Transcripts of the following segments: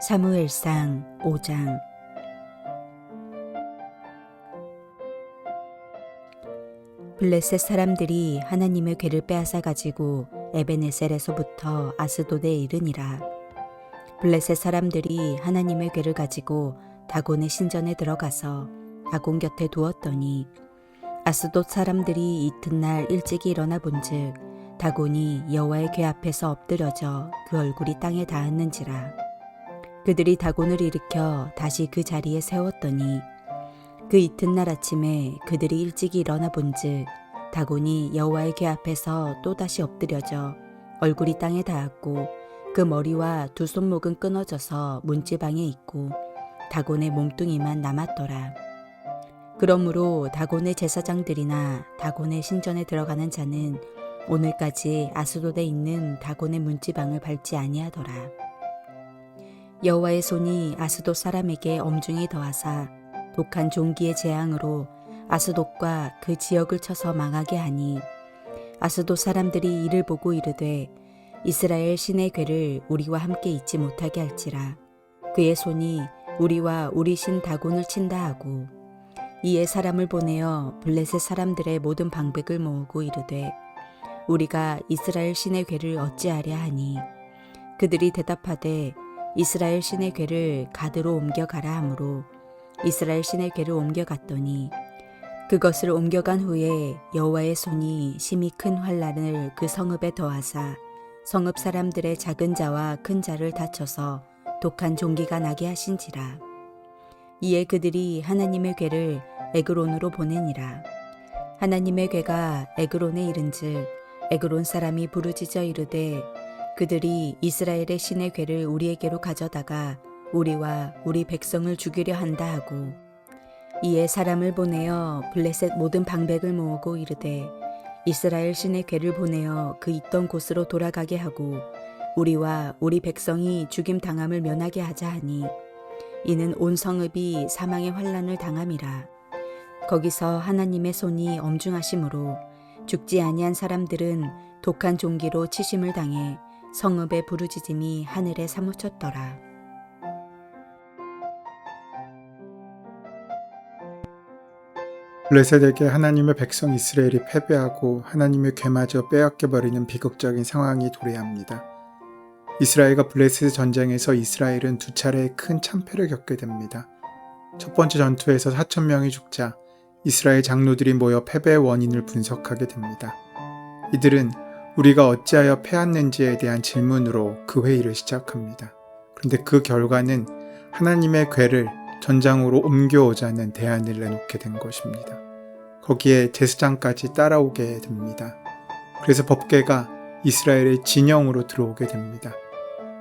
사무엘상 5장. 블레셋 사람들이 하나님의 괴를 빼앗아 가지고 에베네셀에서부터 아스돗에 이르니라. 블레셋 사람들이 하나님의 괴를 가지고 다곤의 신전에 들어가서 다곤 곁에 두었더니 아스돗 사람들이 이튿날 일찍이 일어나 본즉 다곤이 여호와의 괴 앞에서 엎드려져 그 얼굴이 땅에 닿았는지라. 그들이 다곤을 일으켜 다시 그 자리에 세웠더니 그 이튿날 아침에 그들이 일찍이 일어나 본즉 다곤이 여호와의 궤 앞에서 또다시 엎드려져 얼굴이 땅에 닿았고 그 머리와 두 손목은 끊어져서 문지방에 있고 다곤의 몸뚱이만 남았더라. 그러므로 다곤의 제사장들이나 다곤의 신전에 들어가는 자는 오늘까지 아스돗에 있는 다곤의 문지방을 밟지 아니하더라. 여호와의 손이 아스돗 사람에게 엄중히 더하사 독한 종기의 재앙으로 아스돗과 그 지역을 쳐서 망하게 하니 아스돗 사람들이 이를 보고 이르되 이스라엘 신의 괴를 우리와 함께 있지 못하게 할지라. 그의 손이 우리와 우리 신 다곤을 친다 하고 이에 사람을 보내어 블레셋 사람들의 모든 방백을 모으고 이르되 우리가 이스라엘 신의 괴를 어찌하랴 하니? 그들이 대답하되 이스라엘 신의 괴를 가드로 옮겨가라 하므로 이스라엘 신의 괴를 옮겨갔더니 그것을 옮겨간 후에 여호와의 손이 심히 큰 환란을 그 성읍에 더하사 성읍 사람들의 작은 자와 큰 자를 다쳐서 독한 종기가 나게 하신지라. 이에 그들이 하나님의 괴를 에그론으로 보내니라. 하나님의 괴가 에그론에 이른즉 에그론 사람이 부르짖어 이르되 그들이 이스라엘의 신의 괴를 우리에게로 가져다가 우리와 우리 백성을 죽이려 한다 하고 이에 사람을 보내어 블레셋 모든 방백을 모으고 이르되 이스라엘 신의 괴를 보내어 그 있던 곳으로 돌아가게 하고 우리와 우리 백성이 죽임 당함을 면하게 하자 하니 이는 온 성읍이 사망의 환란을 당함이라 거기서 하나님의 손이 엄중하심으로 죽지 아니한 사람들은 독한 종기로 치심을 당해 성읍의 부르짖음이 하늘에 사무쳤더라. 레셋에게 하나님의 백성 이스라엘이 패배하고 하나님의 괴마저 빼앗겨 버리는 비극적인 상황이 도래합니다. 이스라엘과 블레셋 전쟁에서 이스라엘은 두 차례의 큰 참패를 겪게 됩니다. 첫 번째 전투에서 4천 명이 죽자 이스라엘 장로들이 모여 패배의 원인을 분석하게 됩니다. 이들은 우리가 어찌하여 패했는지에 대한 질문으로 그 회의를 시작합니다. 그런데 그 결과는 하나님의 괴를 전장으로 옮겨오자는 대안을 내놓게 된 것입니다. 거기에 제사장까지 따라오게 됩니다. 그래서 법궤가 이스라엘의 진영으로 들어오게 됩니다.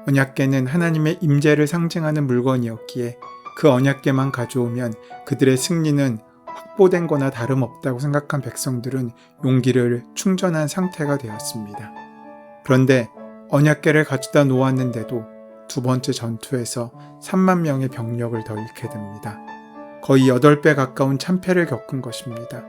언약궤는 하나님의 임재를 상징하는 물건이었기에 그 언약궤만 가져오면 그들의 승리는 확보된 거나 다름없다고 생각한 백성들은 용기를 충전한 상태가 되었습니다. 그런데 언약궤를 가져다 놓았는데도 두 번째 전투에서 3만 명의 병력을 더 잃게 됩니다. 거의 8배 가까운 참패를 겪은 것입니다.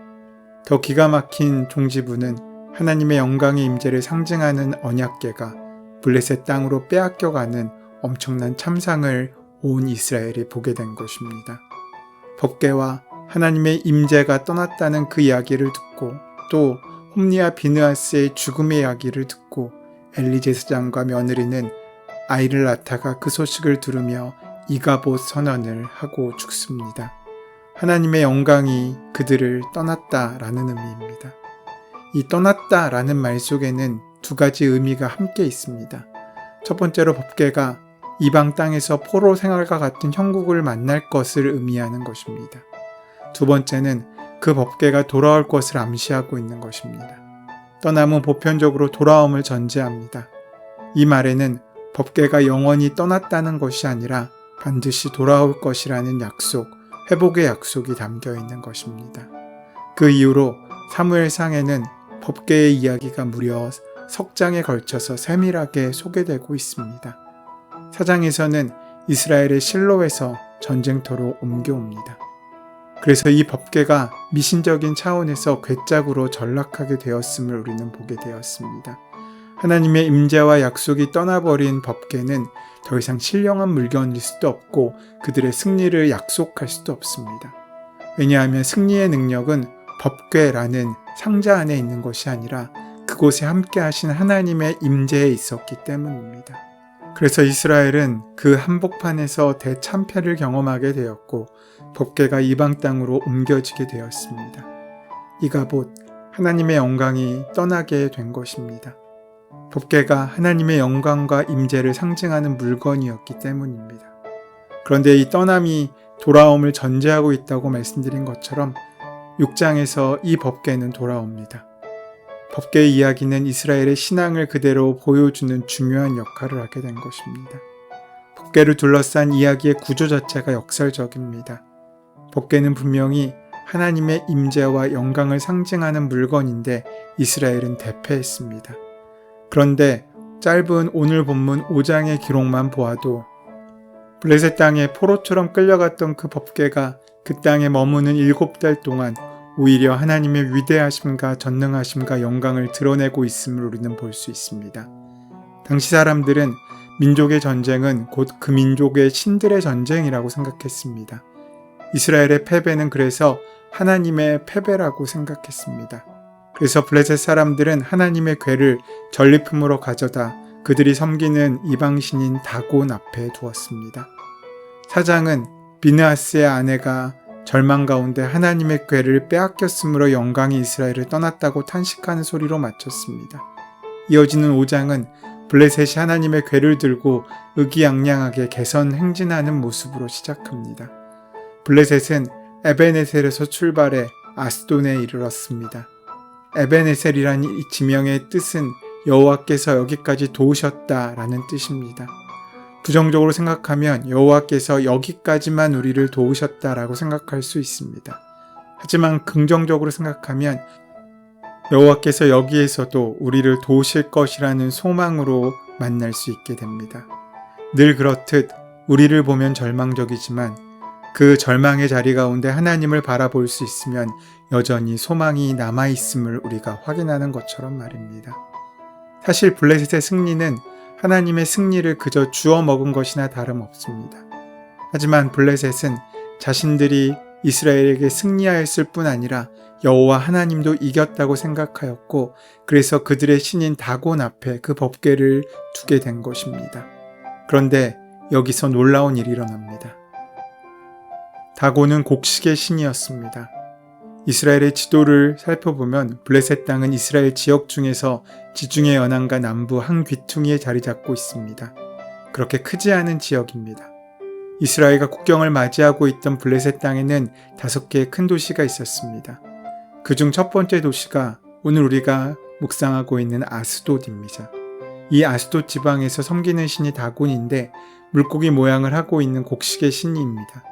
더 기가 막힌 종지부는 하나님의 영광의 임재를 상징하는 언약궤가 블레셋 땅으로 빼앗겨가는 엄청난 참상을 온 이스라엘이 보게 된 것입니다. 법궤와 하나님의 임재가 떠났다는 그 이야기를 듣고 또 홈리아 비느아스의 죽음의 이야기를 듣고 엘리제스장과 며느리는 아이를 낳다가 그 소식을 들으며 이가봇 선언을 하고 죽습니다. 하나님의 영광이 그들을 떠났다라는 의미입니다. 이 떠났다라는 말 속에는 두 가지 의미가 함께 있습니다. 첫 번째로 법계가 이방 땅에서 포로 생활과 같은 형국을 만날 것을 의미하는 것입니다. 두 번째는 그 법계가 돌아올 것을 암시하고 있는 것입니다. 떠남은 보편적으로 돌아옴을 전제합니다. 이 말에는 법계가 영원히 떠났다는 것이 아니라 반드시 돌아올 것이라는 약속, 회복의 약속이 담겨 있는 것입니다. 그 이후로 사무엘상에는 법계의 이야기가 무려 석 장에 걸쳐서 세밀하게 소개되고 있습니다. 사장에서는 이스라엘의 실로에서 전쟁터로 옮겨옵니다. 그래서 이 법궤가 미신적인 차원에서 괴짝으로 전락하게 되었음을 우리는 보게 되었습니다. 하나님의 임재와 약속이 떠나버린 법궤는 더 이상 신령한 물건일 수도 없고 그들의 승리를 약속할 수도 없습니다. 왜냐하면 승리의 능력은 법궤라는 상자 안에 있는 것이 아니라 그곳에 함께 하신 하나님의 임재에 있었기 때문입니다. 그래서 이스라엘은 그 한복판에서 대참패를 경험하게 되었고 법궤가 이방 땅으로 옮겨지게 되었습니다. 이가봇 하나님의 영광이 떠나게 된 것입니다. 법궤가 하나님의 영광과 임재를 상징하는 물건이었기 때문입니다. 그런데 이 떠남이 돌아옴을 전제하고 있다고 말씀드린 것처럼 6장에서 이 법궤는 돌아옵니다. 법궤의 이야기는 이스라엘의 신앙을 그대로 보여주는 중요한 역할을 하게 된 것입니다. 법궤를 둘러싼 이야기의 구조 자체가 역설적입니다. 법궤는 분명히 하나님의 임재와 영광을 상징하는 물건인데 이스라엘은 대패했습니다. 그런데 짧은 오늘 본문 5장의 기록만 보아도 블레셋 땅에 포로처럼 끌려갔던 그 법궤가 그 땅에 머무는 일곱 달 동안 오히려 하나님의 위대하심과 전능하심과 영광을 드러내고 있음을 우리는 볼 수 있습니다. 당시 사람들은 민족의 전쟁은 곧 그 민족의 신들의 전쟁이라고 생각했습니다. 이스라엘의 패배는 그래서 하나님의 패배라고 생각했습니다. 그래서 블레셋 사람들은 하나님의 괴를 전리품으로 가져다 그들이 섬기는 이방신인 다곤 앞에 두었습니다. 사장은 비느하스의 아내가 절망 가운데 하나님의 궤를 빼앗겼으므로 영광이 이스라엘을 떠났다고 탄식하는 소리로 마쳤습니다. 이어지는 5장은 블레셋이 하나님의 궤를 들고 의기양양하게 개선 행진하는 모습으로 시작합니다. 블레셋은 에베네셀에서 출발해 아스돈에 이르렀습니다. 에베네셀이라는 이 지명의 뜻은 여호와께서 여기까지 도우셨다라는 뜻입니다. 부정적으로 생각하면 여호와께서 여기까지만 우리를 도우셨다라고 생각할 수 있습니다. 하지만 긍정적으로 생각하면 여호와께서 여기에서도 우리를 도우실 것이라는 소망으로 만날 수 있게 됩니다. 늘 그렇듯 우리를 보면 절망적이지만 그 절망의 자리 가운데 하나님을 바라볼 수 있으면 여전히 소망이 남아 있음을 우리가 확인하는 것처럼 말입니다. 사실 블레셋의 승리는 하나님의 승리를 그저 주워 먹은 것이나 다름없습니다. 하지만 블레셋은 자신들이 이스라엘에게 승리하였을 뿐 아니라 여호와 하나님도 이겼다고 생각하였고 그래서 그들의 신인 다곤 앞에 그 법궤를 두게 된 것입니다. 그런데 여기서 놀라운 일이 일어납니다. 다곤은 곡식의 신이었습니다. 이스라엘의 지도를 살펴보면 블레셋 땅은 이스라엘 지역 중에서 지중해 연안과 남부 한 귀퉁이에 자리 잡고 있습니다. 그렇게 크지 않은 지역입니다. 이스라엘과 국경을 맞이하고 있던 블레셋 땅에는 다섯 개의 큰 도시가 있었습니다. 그중 첫 번째 도시가 오늘 우리가 묵상하고 있는 아스돗입니다. 이 아스돗 지방에서 섬기는 신이 다곤인데 물고기 모양을 하고 있는 곡식의 신입니다.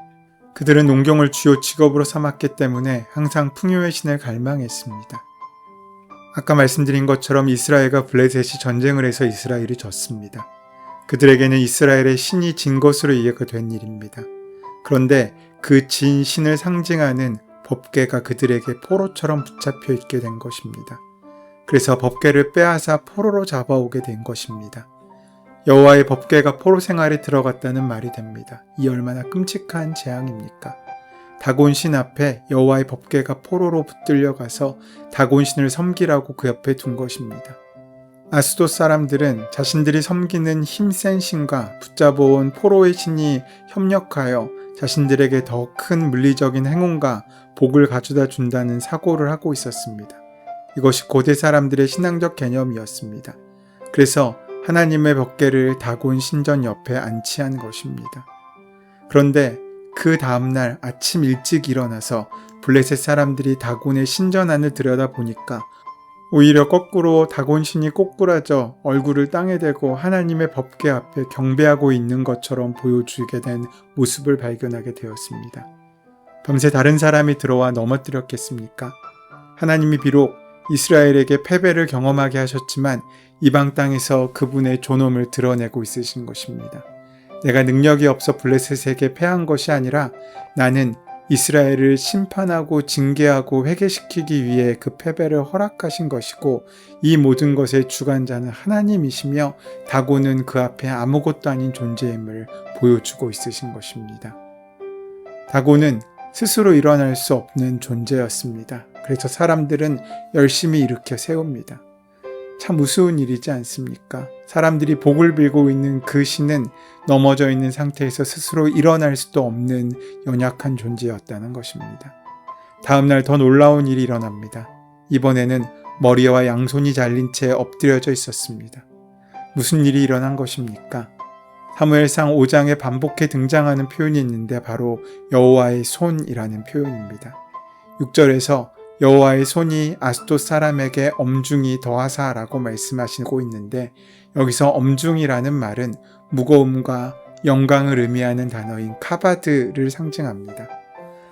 그들은 농경을 주요 직업으로 삼았기 때문에 항상 풍요의 신을 갈망했습니다. 아까 말씀드린 것처럼 이스라엘과 블레셋이 전쟁을 해서 이스라엘이 졌습니다. 그들에게는 이스라엘의 신이 진 것으로 이해가 된 일입니다. 그런데 그 진 신을 상징하는 법궤가 그들에게 포로처럼 붙잡혀 있게 된 것입니다. 그래서 법궤를 빼앗아 포로로 잡아오게 된 것입니다. 여호와의 법궤가 포로 생활에 들어갔다는 말이 됩니다. 이 얼마나 끔찍한 재앙입니까? 다곤신 앞에 여호와의 법궤가 포로로 붙들려 가서 다곤신을 섬기라고 그 옆에 둔 것입니다. 아스도 사람들은 자신들이 섬기는 힘센 신과 붙잡아온 포로의 신이 협력하여 자신들에게 더 큰 물리적인 행운과 복을 가져다 준다는 사고를 하고 있었습니다. 이것이 고대 사람들의 신앙적 개념이었습니다. 그래서 하나님의 법궤를 다곤 신전 옆에 안치한 것입니다. 그런데 그 다음날 아침 일찍 일어나서 블레셋 사람들이 다곤의 신전 안을 들여다 보니까 오히려 거꾸로 다곤신이 꼬꾸라져 얼굴을 땅에 대고 하나님의 법궤 앞에 경배하고 있는 것처럼 보여주게 된 모습을 발견하게 되었습니다. 밤새 다른 사람이 들어와 넘어뜨렸겠습니까? 하나님이 비록 이스라엘에게 패배를 경험하게 하셨지만 이방 땅에서 그분의 존엄을 드러내고 있으신 것입니다. 내가 능력이 없어 블레셋에게 패한 것이 아니라 나는 이스라엘을 심판하고 징계하고 회개시키기 위해 그 패배를 허락하신 것이고 이 모든 것의 주관자는 하나님이시며 다고는 그 앞에 아무것도 아닌 존재임을 보여주고 있으신 것입니다. 다고는 스스로 일어날 수 없는 존재였습니다. 그래서 사람들은 열심히 일으켜 세웁니다. 참 우스운 일이지 않습니까? 사람들이 복을 빌고 있는 그 신은 넘어져 있는 상태에서 스스로 일어날 수도 없는 연약한 존재였다는 것입니다. 다음날 더 놀라운 일이 일어납니다. 이번에는 머리와 양손이 잘린 채 엎드려져 있었습니다. 무슨 일이 일어난 것입니까? 사무엘상 5장에 반복해 등장하는 표현이 있는데 바로 여호와의 손이라는 표현입니다. 6절에서 여호와의 손이 아스돗 사람에게 엄중히 더하사라고 말씀하시고 있는데 여기서 엄중이라는 말은 무거움과 영광을 의미하는 단어인 카바드를 상징합니다.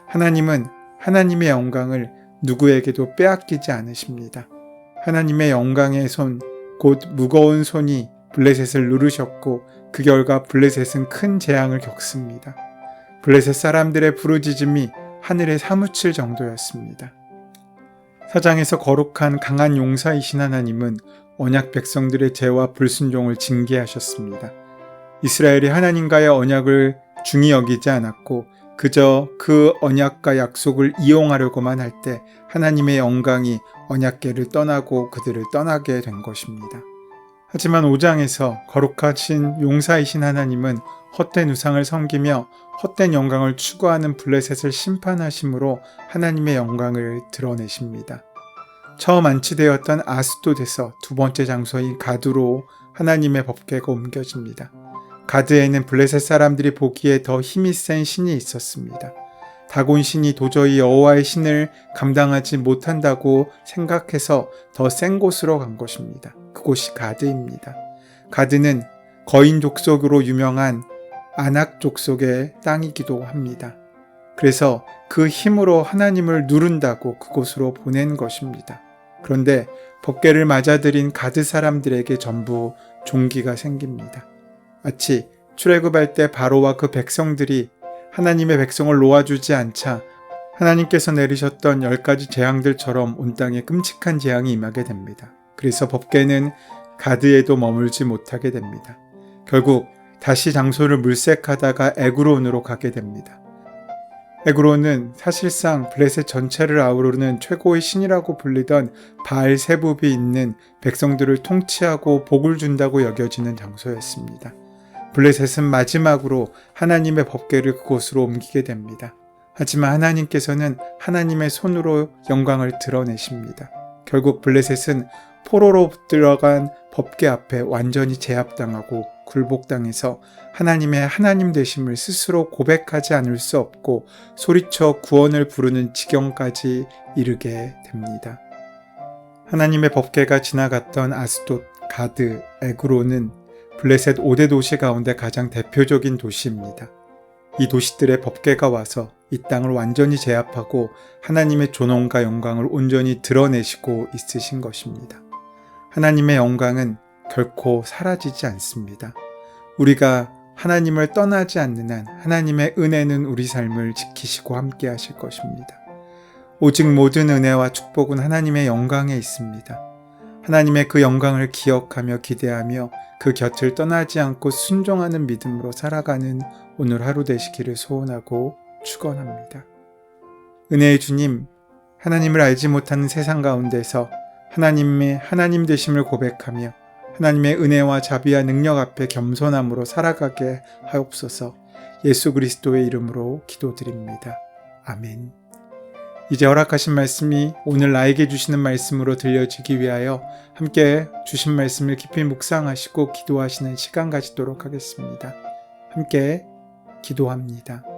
하나님은 하나님의 영광을 누구에게도 빼앗기지 않으십니다. 하나님의 영광의 손, 곧 무거운 손이 블레셋을 누르셨고 그 결과 블레셋은 큰 재앙을 겪습니다. 블레셋 사람들의 부르짖음이 하늘에 사무칠 정도였습니다. 사장에서 거룩한 강한 용사이신 하나님은 언약 백성들의 죄와 불순종을 징계하셨습니다. 이스라엘이 하나님과의 언약을 중히 여기지 않았고 그저 그 언약과 약속을 이용하려고만 할 때 하나님의 영광이 언약계를 떠나고 그들을 떠나게 된 것입니다. 하지만 5장에서 거룩하신 용사이신 하나님은 헛된 우상을 섬기며 헛된 영광을 추구하는 블레셋을 심판하심으로 하나님의 영광을 드러내십니다. 처음 안치되었던 아스돗에서 두 번째 장소인 가두로 하나님의 법궤가 옮겨집니다. 가드에는 블레셋 사람들이 보기에 더 힘이 센 신이 있었습니다. 다곤 신이 도저히 여호와의 신을 감당하지 못한다고 생각해서 더 센 곳으로 간 것입니다. 그곳이 가드입니다. 가드는 거인 족속으로 유명한 아낙 족속의 땅이기도 합니다. 그래서 그 힘으로 하나님을 누른다고 그곳으로 보낸 것입니다. 그런데 법궤를 맞아들인 가드 사람들에게 전부 종기가 생깁니다. 마치 출애굽할 때 바로와 그 백성들이 하나님의 백성을 놓아주지 않자 하나님께서 내리셨던 열 가지 재앙들처럼 온 땅에 끔찍한 재앙이 임하게 됩니다. 그래서 법궤는 가드에도 머물지 못하게 됩니다. 결국 다시 장소를 물색하다가 에그론으로 가게 됩니다. 에그론은 사실상 블레셋 전체를 아우르는 최고의 신이라고 불리던 바알 세붑이 있는 백성들을 통치하고 복을 준다고 여겨지는 장소였습니다. 블레셋은 마지막으로 하나님의 법궤를 그곳으로 옮기게 됩니다. 하지만 하나님께서는 하나님의 손으로 영광을 드러내십니다. 결국 블레셋은 포로로 들어간 법궤 앞에 완전히 제압당하고 굴복당해서 하나님의 하나님 되심을 스스로 고백하지 않을 수 없고 소리쳐 구원을 부르는 지경까지 이르게 됩니다. 하나님의 법궤가 지나갔던 아스돗, 가드, 에그로는 블레셋 5대 도시 가운데 가장 대표적인 도시입니다. 이 도시들의 법궤가 와서 이 땅을 완전히 제압하고 하나님의 존엄과 영광을 온전히 드러내시고 있으신 것입니다. 하나님의 영광은 결코 사라지지 않습니다. 우리가 하나님을 떠나지 않는 한 하나님의 은혜는 우리 삶을 지키시고 함께 하실 것입니다. 오직 모든 은혜와 축복은 하나님의 영광에 있습니다. 하나님의 그 영광을 기억하며 기대하며 그 곁을 떠나지 않고 순종하는 믿음으로 살아가는 오늘 하루 되시기를 소원하고 축원합니다. 은혜의 주님, 하나님을 알지 못하는 세상 가운데서 하나님의 하나님 되심을 고백하며 하나님의 은혜와 자비와 능력 앞에 겸손함으로 살아가게 하옵소서 예수 그리스도의 이름으로 기도드립니다. 아멘. 이제 허락하신 말씀이 오늘 나에게 주시는 말씀으로 들려지기 위하여 함께 주신 말씀을 깊이 묵상하시고 기도하시는 시간 가지도록 하겠습니다. 함께 기도합니다.